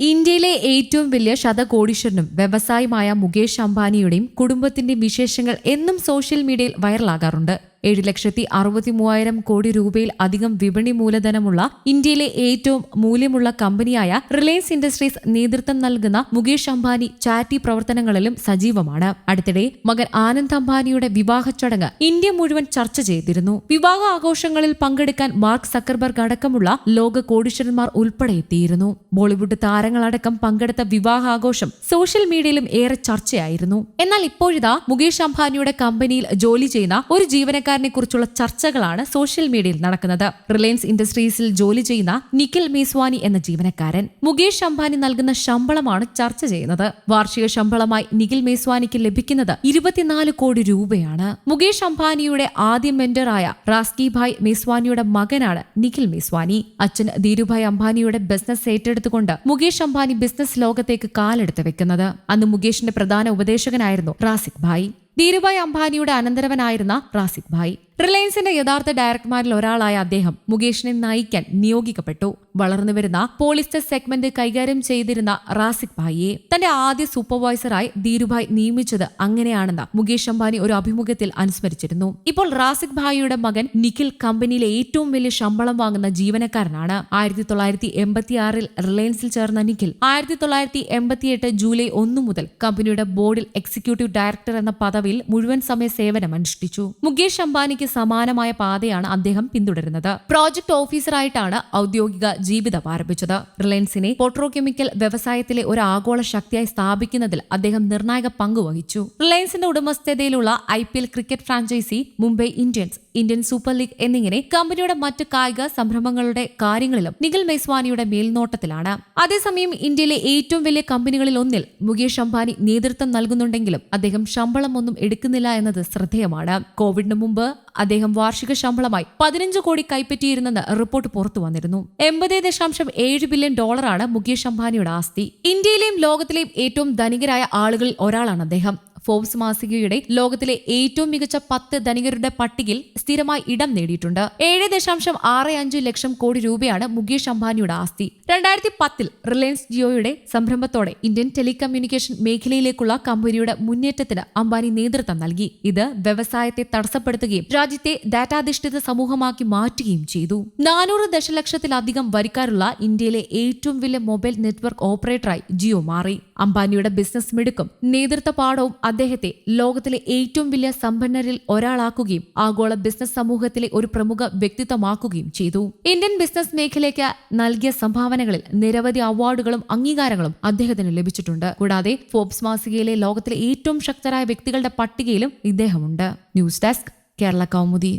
ഇന്ത്യയിലെ ഏറ്റവും വലിയ ശതകോടീശ്വരനും വ്യവസായിയുമായ മുകേഷ് അംബാനിയുടെയും കുടുംബത്തിന്റെ വിശേഷങ്ങൾ എന്നും സോഷ്യൽ മീഡിയയിൽ വൈറലാകാറുണ്ട് ഏഴ് ലക്ഷത്തി അറുപത്തി മൂവായിരം കോടി രൂപയിൽ അധികം വിപണി മൂലധനമുള്ള ഇന്ത്യയിലെ ഏറ്റവും മൂല്യമുള്ള കമ്പനിയായ റിലയൻസ് ഇൻഡസ്ട്രീസ് നേതൃത്വം നൽകുന്ന മുകേഷ് അംബാനി ചാരിറ്റി പ്രവർത്തനങ്ങളിലും സജീവമാണ്. അടുത്തിടെ മകൻ ആനന്ദ് അംബാനിയുടെ വിവാഹ ചടങ്ങ് ഇന്ത്യ മുഴുവൻ ചർച്ച ചെയ്തിരുന്നു. വിവാഹ ആഘോഷങ്ങളിൽ പങ്കെടുക്കാൻ മാർക്ക് സക്കർബർഗ് അടക്കമുള്ള ലോക കോടീശ്വരന്മാർ ഉൾപ്പെടെ എത്തിയിരുന്നു. ബോളിവുഡ് താരങ്ങളടക്കം പങ്കെടുത്ത വിവാഹാഘോഷം സോഷ്യൽ മീഡിയയിലും ഏറെ ചർച്ചയായിരുന്നു. എന്നാൽ ഇപ്പോഴിതാ മുകേഷ് അംബാനിയുടെ കമ്പനിയിൽ ജോലി ചെയ്യുന്ന ഒരു ജീവനക്കാരനെ കുറിച്ചുള്ള ചർച്ചകളാണ് സോഷ്യൽ മീഡിയയിൽ നടക്കുന്നത്. റിലയൻസ് ഇൻഡസ്ട്രീസിൽ ജോലി ചെയ്യുന്ന നിഖിൽ മേസ്വാനി എന്ന ജീവനക്കാരൻ മുകേഷ് അംബാനി നൽകുന്ന ശമ്പളമാണ് ചർച്ച ചെയ്യുന്നത്. വാർഷിക ശമ്പളമായി നിഖിൽ മേസ്വാനിക്ക് ലഭിക്കുന്നത് ഇരുപത്തിനാല് കോടി രൂപയാണ്. മുകേഷ് അംബാനിയുടെ ആദ്യ മെന്ററായ റാസ്കി ഭായ് മേസ്വാനിയുടെ മകനാണ് നിഖിൽ മേസ്വാനി. അച്ഛൻ ധീരുഭായ് അംബാനിയുടെ ബിസിനസ് ഏറ്റെടുത്തുകൊണ്ട് മുകേഷ് അംബാനി ബിസിനസ് ലോകത്തേക്ക് കാലെടുത്ത് വെക്കുന്നത്. അന്ന് മുകേഷിന്റെ പ്രധാന ഉപദേശകനായിരുന്നു റാസിക് ഭായ്. ധീരുഭായ് അംബാനിയുടെ അനന്തരവനായിരുന്ന റാസിക് ഭായ്. റിലയൻസിന്റെ യഥാർത്ഥ ഡയറക്ടർമാരിൽ ഒരാളായ അദ്ദേഹം മുകേഷിനെ നയിക്കാൻ നിയോഗിക്കപ്പെട്ടു. വളർന്നുവരുന്ന പോളിസ്റ്റർ സെഗ്മെന്റ് കൈകാര്യം ചെയ്തിരുന്ന റാസിക് ഭായിയെ തന്റെ ആദ്യ സൂപ്പർവൈസറായി ധീരുഭായ് നിയമിച്ചത് അങ്ങനെയാണെന്ന് മുകേഷ് അംബാനി ഒരു അഭിമുഖത്തിൽ അനുസ്മരിച്ചിരുന്നു. ഇപ്പോൾ റാസിക് ഭായിയുടെ മകൻ നിഖിൽ കമ്പനിയിലെ ഏറ്റവും വലിയ ശമ്പളം വാങ്ങുന്ന ജീവനക്കാരനാണ്. ആയിരത്തി തൊള്ളായിരത്തി റിലയൻസിൽ ചേർന്ന നിഖിൽ ആയിരത്തി തൊള്ളായിരത്തി ജൂലൈ ഒന്ന് മുതൽ കമ്പനിയുടെ ബോർഡിൽ എക്സിക്യൂട്ടീവ് ഡയറക്ടർ എന്ന പദവിയിൽ മുഴുവൻ സമയ സേവനം അനുഷ്ഠിച്ചു. മുകേഷ് അംബാനിക്ക് സമാനമായ പാതയാണ് അദ്ദേഹം പിന്തുടരുന്നത്. പ്രോജക്ട് ഓഫീസറായിട്ടാണ് ഔദ്യോഗിക ജീവിതം ആരംഭിച്ചത് റിലയൻസിനെ പോട്രോകെമിക്കൽ വ്യവസായത്തിലെ ഒരു ആഗോള ശക്തിയായി സ്ഥാപിക്കുന്നതിൽ അദ്ദേഹം നിർണായക പങ്കുവഹിച്ചു റിലയൻസിന്റെ ഉടമസ്ഥതയിലുള്ള I cricket franchise Mumbai Indians Indian Super League എന്നിങ്ങനെ കമ്പനിയുടെ മറ്റ് കായിക സംരംഭങ്ങളുടെ കാര്യങ്ങളിലും നിഖിൽ മേസ്വാനിയുടെ മേൽനോട്ടത്തിലാണ്. അതേസമയം ഇന്ത്യയിലെ ഏറ്റവും വലിയ കമ്പനികളിൽ ഒന്നിൽ മുകേഷ് അംബാനി നേതൃത്വം നൽകുന്നുണ്ടെങ്കിലും അദ്ദേഹം ശമ്പളം ഒന്നും എടുക്കുന്നില്ല എന്നത് ശ്രദ്ധേയമാണ്. കോവിഡിന് മുമ്പ് അദ്ദേഹം വാർഷിക ശമ്പളമായി പതിനഞ്ച് കോടി കൈപ്പറ്റിയിരുന്നെന്ന് റിപ്പോർട്ട് പുറത്തു വന്നിരുന്നു. എൺപത് ദശാംശം ഏഴ് ബില്യൺ ഡോളറാണ് മുകേഷ് അംബാനിയുടെ ആസ്തി. ഇന്ത്യയിലെയും ലോകത്തിലെയും ഏറ്റവും ധനികരായ ആളുകളിൽ ഒരാളാണ് അദ്ദേഹം. ഫോബ്സ് മാസികയുടെ ലോകത്തിലെ ഏറ്റവും മികച്ച പത്ത് ധനികരുടെ പട്ടികയിൽ സ്ഥിരമായി ഇടം നേടിയിട്ടുണ്ട്. ഏഴ് ദശാംശം ആറ് അഞ്ച് ലക്ഷം കോടി രൂപയാണ് മുകേഷ് അംബാനിയുടെ ആസ്തി. രണ്ടായിരത്തി പത്തിൽ റിലയൻസ് ജിയോയുടെ സംരംഭത്തോടെ ഇന്ത്യൻ ടെലികമ്മ്യൂണിക്കേഷൻ മേഖലയിലേക്കുള്ള കമ്പനിയുടെ മുന്നേറ്റത്തിന് അംബാനി നേതൃത്വം നൽകി. ഇത് വ്യവസായത്തെ തടസ്സപ്പെടുത്തുകയും രാജ്യത്തെ ഡാറ്റാധിഷ്ഠിത സമൂഹമാക്കി മാറ്റുകയും ചെയ്തു. നാനൂറ് ദശലക്ഷത്തിലധികം വരിക്കാരുള്ള ഇന്ത്യയിലെ ഏറ്റവും വലിയ മൊബൈൽ നെറ്റ്വർക്ക് ഓപ്പറേറ്ററായി ജിയോ മാറി. അംബാനിയുടെ ബിസിനസ് മിടുക്കും നേതൃത്വ പാഠവും അദ്ദേഹത്തെ ലോകത്തിലെ ഏറ്റവും വലിയ സമ്പന്നരിൽ ഒരാളാക്കുകയും ആഗോള ബിസിനസ് സമൂഹത്തിലെ ഒരു പ്രമുഖ വ്യക്തിത്വമാക്കുകയും ചെയ്തു. ഇന്ത്യൻ ബിസിനസ് മേഖലയ്ക്ക് നൽകിയ സംഭാവനകളിൽ നിരവധി അവാർഡുകളും അംഗീകാരങ്ങളും അദ്ദേഹത്തിന് ലഭിച്ചിട്ടുണ്ട്. കൂടാതെ ഫോബ്സ് മാസികയിലെ ലോകത്തിലെ ഏറ്റവും ശക്തരായ വ്യക്തികളുടെ പട്ടികയിലും ഇദ്ദേഹമുണ്ട്. News desk Kerala Kaumudi